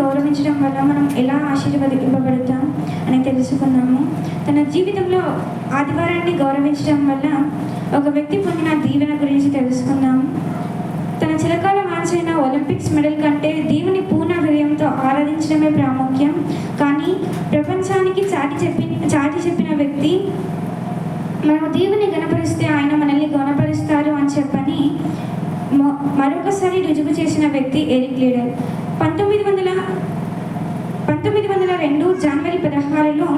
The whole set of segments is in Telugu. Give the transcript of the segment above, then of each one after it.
గౌరవించడం వల్ల మనం ఎలా ఆశీర్వదింపబడతాం అని తెలుసుకున్నాము. తన జీవితంలో ఆదివారాన్ని గౌరవించడం వల్ల ఒక వ్యక్తి పొందిన దీవెన గురించి తెలుసుకున్నాము. తన చిరకాల వాంచైన ఒలింపిక్స్ మెడల్ కంటే దేవుని పూర్ణ హృదయంతో ఆరాధించడమే ప్రాముఖ్యం. కానీ ప్రపంచానికి చాటి చెప్పి చాటి చెప్పిన వ్యక్తి మనం దేవుని గణపరిస్తే ఆయన మనల్ని గణపరుస్తారు అని చెప్పని మరొకసారి రుజువు చేసిన వ్యక్తి ఎరిక్ లీడర్. పంతొమ్మిది వందల పంతొమ్మిది వందల రెండు జనవరి పదహారులో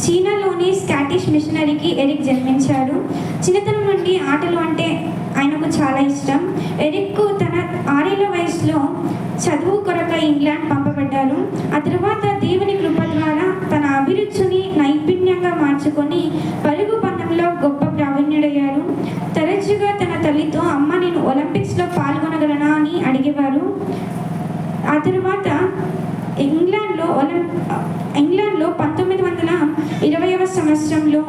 చీనాలోని స్కాటిష్ మిషనరీకి ఎరిక్ జన్మించాడు. చిన్నతనం నుండి ఆటలు అంటే ఆయనకు చాలా ఇష్టం. ఎరిక్ తన ఆరేళ్ళ వయసులో చదువు కొరక ఇంగ్లాండ్ పంపబడ్డారు ఆ తర్వాత దేవుని కృప ద్వారా తన అభిరుచిని నైపుణ్యంగా మార్చుకొని పరుగు పందంలో గొప్ప ప్రావీణ్యుడయ్యారు తరచుగా తన తల్లితో అమ్మ నేను ఒలింపిక్స్లో పాల్గొనగలనా? అని అడిగేవారు. ఆ తర్వాత ఇంగ్లాండ్లో ఇంగ్లాండ్లో పంతొమ్మిది వందల ఇరవైవ సంవత్సరంలో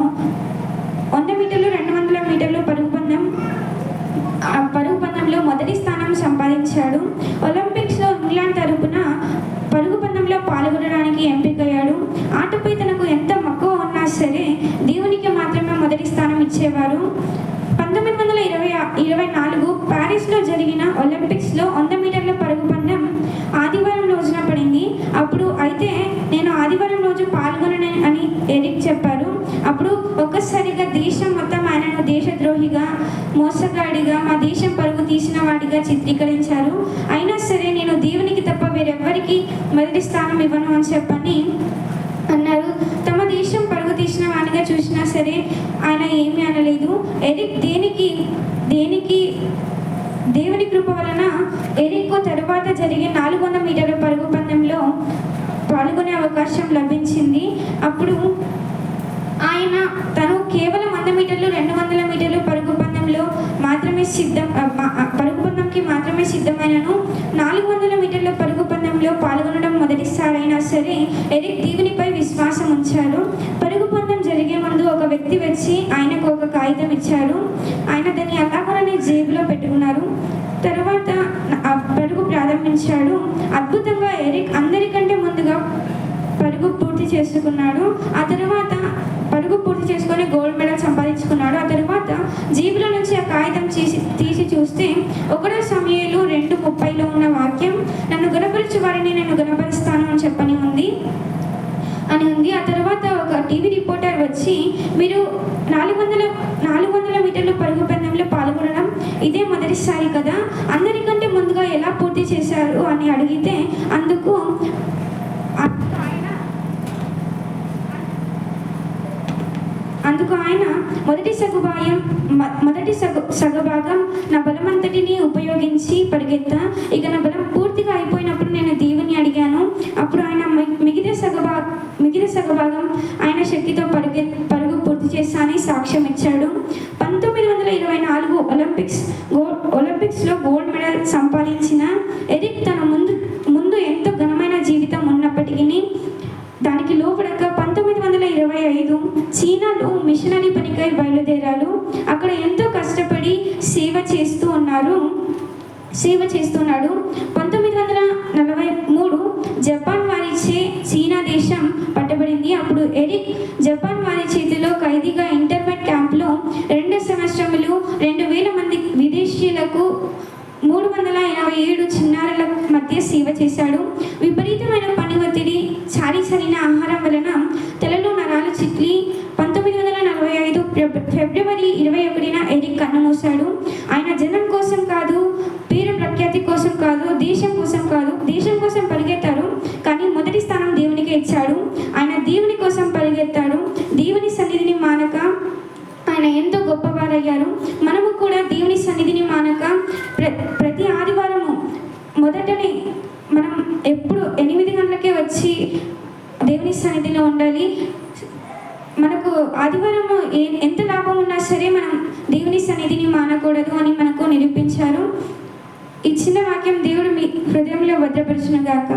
వంద మీటర్లు రెండు వందల మీటర్లు పరుగు పందెం పరుగు పందెంలో మొదటి స్థానం సంపాదించాడు. ఒలింపిక్స్లో ఇంగ్లాండ్ తరపున పరుగు పందెంలో పాల్గొనడానికి ఎంపికయ్యాడు. ఆటపై తనకు ఎంత మక్కువ ఉన్నా సరే దేవునికి మాత్రమే మొదటి స్థానం ఇచ్చేవారు. పంతొమ్మిది వందల ఇరవై ఇరవై నాలుగు ప్యారిస్లో జరిగిన ఒలింపిక్స్లో వంద మీటర్ల పరుగు పందెం పాల్గొనని అని ఎరిక్ చెప్పారు. అప్పుడు ఒక్కసారిగా దేశం మొత్తం ఆయనను దేశద్రోహిగా మోసగాడిగా మా దేశం పరుగు తీసిన వాడిగా చిత్రీకరించారు. అయినా సరే నేను దేవునికి తప్ప వేరెవ్వరికి మొదటి స్థానం ఇవ్వను అని చెప్పని అన్నారు. తమ దేశం పరుగు తీసిన వాడిగా చూసినా సరే ఆయన ఏమీ అనలేదు. ఎరిక్ దేనికి దేనికి దేవుని కృప వలన ఎరిక్ తరువాత జరిగే నాలుగు వందల మీటర్ల పరుగు పందెంలో అవకాశం లభించింది. అప్పుడు ఆయన తను కేవలం వంద మీటర్లు రెండు వందల మీటర్లు పరుగు పందెంలో మాత్రమే సిద్ధం పరుగు పందెంకి మాత్రమే సిద్ధమైనను. నాలుగు వందల మీటర్ల పరుగు పందెంలో పాల్గొనడం మొదటిసారైనా సరే ఎరిక్ దీవునిపై విశ్వాసం ఉంచారు పరుగు పందెం జరిగే ముందు ఒక వ్యక్తి వచ్చి ఆయనకు ఒక కాగితం ఇచ్చారు ఆయన దాన్ని అలాగనే జేబులో పెట్టుకున్నారు. తర్వాత పరుగు ప్రారంభించాడు. అద్భుతంగా ఎరిక్ అందరికంటే పరుగు పూర్తి చేసుకున్నాడు. ఆ తర్వాత పరుగు పూర్తి చేసుకొని గోల్డ్ మెడల్ సంపాదించుకున్నాడు. ఆ తర్వాత జీబులో నుంచి ఆ కాగితం తీసి తీసి చూస్తే ఒకటో సమయంలో రెండు ముప్పైలో ఉన్న వాక్యం నన్ను గణపరిచే వారిని నేను గణపరుస్తాను అని చెప్పని ఉంది. అని ఉంది. ఆ తర్వాత ఒక టీవీ రిపోర్టర్ వచ్చి మీరు నాలుగు వందల నాలుగు వందల మీటర్ల పరుగు పందెంలో పాల్గొనడం ఇదే మొదటిసారి కదా. అందరికంటే ముందుగా ఎలా పూర్తి చేశారు? అని అడిగితే అందుకు అందుకు ఆయన అందుకు ఆయన మొదటి సగుభాయం మొదటి సగ సగభాగం నా బలమంతటిని ఉపయోగించి పరిగెత్తా ఇక నా బలం పూర్తిగా అయిపోయినప్పుడు నేను దేవుని అడిగాను. అప్పుడు ఆయన మిగిలిన సగభా మిగిలిన సగభాగం ఆయన శక్తితో పరిగె పరుగు పూర్తి చేస్తానని సాక్ష్యం ఇచ్చాడు. పంతొమ్మిది వందల ఇరవై నాలుగు ఒలింపిక్స్ గో ఒలింపిక్స్లో గోల్డ్ మెడల్ సంపాదించిన లేదు. ఐదు చీనాలో మిషనరీ పనికై బయలుదేరారు. అక్కడ ఎంతో కష్టపడి సేవ చేస్తూ ఉన్నారు. సేవ చేస్తున్నాడు. పంతొమ్మిది వందల నలభై మూడు జపాన్ వారిచే చీనా దేశం పట్టబడింది. అప్పుడు ఎరిక్ జపాన్ వారి చేతిలో ఖైదీగా ఇంటర్నెట్ క్యాంప్లో రెండు సంవత్సరములు రెండు వేల మంది విదేశీయులకు మూడు వందల ఎనభై ఏడు చిన్నారుల మధ్య సేవ చేశాడు. విపరీతమైన పని ఒత్తిడి చారి చరిన ఆహారం వలన తెల ఫిబ్రవరి ఇరవై ఒకటిన ఎరిక్ కన్నుమూశాడు. ఆయన జనం కోసం కాదు పేరు ప్రఖ్యాతి కోసం కాదు దేశం కోసం కాదు దేశం కోసం పరిగెత్తారు. కానీ మొదటి స్థానం దేవునికి ఇచ్చాడు. ఆయన దేవుని కోసం పరిగెత్తాడు. దేవుని సన్నిధిని మానక ఆయన ఎంతో గొప్పవారయ్యారు. మనము కూడా దేవుని సన్నిధిని మానక ప్ర ప్రతి ఆదివారము మొదటనే మనం ఎప్పుడు ఎనిమిది గంటలకే వచ్చి దేవుని సన్నిధిలో ఉండాలి. మనకు ఆదివారం ఏ ఎంత లాభం ఉన్నా సరే మనం దేవుని సన్నిధిని మానకూడదు అని మనకు నిరూపించారు. ఈ చిన్న వాక్యం దేవుడు మీ హృదయంలో భద్రపరచును గాక.